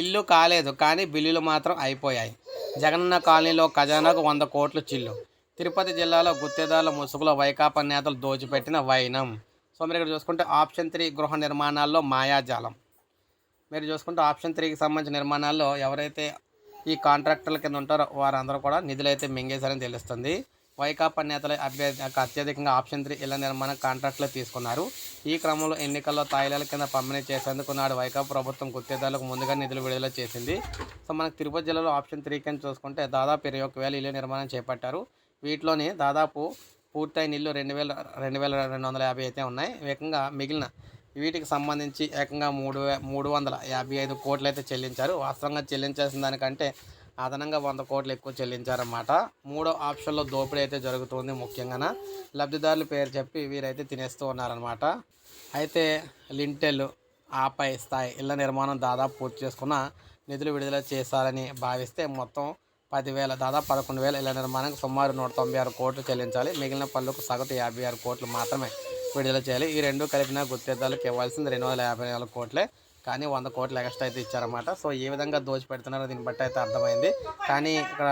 ఇల్లు కాలేదు కానీ బిల్లులు మాత్రం అయిపోయాయి. జగనన్న కాలనీలో ఖజానాకు వంద కోట్లు చిల్లు. తిరుపతి జిల్లాలో గుత్తేదారుల ముసుగులో వైకాపా నేతలు దోచిపెట్టిన వైనం. సో మీరు ఇక్కడ చూసుకుంటే ఆప్షన్ త్రీ గృహ నిర్మాణాల్లో మాయాజాలం. మీరు చూసుకుంటే ఆప్షన్ త్రీకి సంబంధించిన నిర్మాణాల్లో ఎవరైతే ఈ కాంట్రాక్టర్ల కింద ఉంటారో వారందరూ కూడా నిధులు అయితే మింగేశారని తెలుస్తుంది. వైకాపా నేతల అభ్యర్థి అత్యధికంగా ఆప్షన్ త్రీ ఇళ్ళ నిర్మాణ కాంట్రాక్టులు తీసుకున్నారు. ఈ క్రమంలో ఎన్నికల్లో తాయిలాల కింద పంపిణీ చేసేందుకు నాడు వైకాపా ప్రభుత్వం గుత్తేదారులకు ముందుగా నిధులు విడుదల చేసింది. సో మనకు తిరుపతి జిల్లాలో ఆప్షన్ త్రీ కింద చూసుకుంటే దాదాపు ఇరవై ఒక్క వేల ఇల్లు నిర్మాణం చేపట్టారు. వీటిలోని దాదాపు పూర్తయిన ఇల్లు రెండు వేల రెండు వేల రెండు వందల యాభై అయితే ఉన్నాయి. ఏకంగా మిగిలిన వీటికి సంబంధించి ఏకంగా మూడు వే మూడు వందల యాభై ఐదు కోట్లు అయితే చెల్లించారు. వాస్తవంగా చెల్లించాల్సిన దానికంటే అదనంగా వంద కోట్లు ఎక్కువ చెల్లించారన్నమాట. మూడో ఆప్షన్లో దోపిడీ అయితే జరుగుతుంది ముఖ్యంగా లబ్ధిదారుల పేరు చెప్పి వీరైతే తినేస్తూ ఉన్నారనమాట అయితే లింటెల్ ఆపై స్థాయి ఇళ్ళ నిర్మాణం దాదాపు పూర్తి చేసుకున్న నిధులు విడుదల చేశారని భావిస్తే మొత్తం పదివేల దాదాపు పదకొండు వేల ఇళ్ళ నిర్మాణానికి సుమారు నూట తొంభై ఆరు కోట్లు చెల్లించాలి. మిగిలిన పనులకు సగటు యాభై ఆరు కోట్లు మాత్రమే విడుదల చేయాలి. ఈ రెండు కలిపిన గుత్తేదారులకు ఇవ్వాల్సింది రెండు వందల యాభై నాలుగు కోట్లే. కానీ వంద కోట్లు ఎక్స్ట్రా అయితే ఇచ్చారన్నమాట. సో ఏ విధంగా దోచి పెడుతున్నారో దీన్ని బట్టి అయితే అర్థమైంది. కానీ ఇక్కడ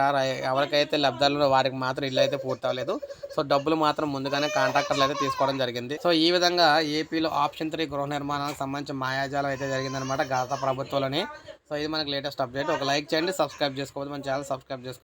ఎవరికైతే లబ్ధాలు వారికి మాత్రం ఇల్లు అయితే పూర్తి అవ్వలేదు. సో డబ్బులు మాత్రం ముందుగానే కాంట్రాక్టర్లు అయితే తీసుకోవడం జరిగింది. సో ఈ విధంగా ఏపీలో ఆప్షన్ త్రీ గృహ నిర్మాణానికి సంబంధించిన మాయాజాలం అయితే జరిగిందనమాట గత ప్రభుత్వంలోని. సో ఇది మనకి లేటెస్ట్ అప్డేట్. ఒక లైక్ చేయండి సబ్స్క్రైబ్ చేసుకోవద్దు. మన ఛానల్ సబ్స్క్రైబ్ చేసుకోండి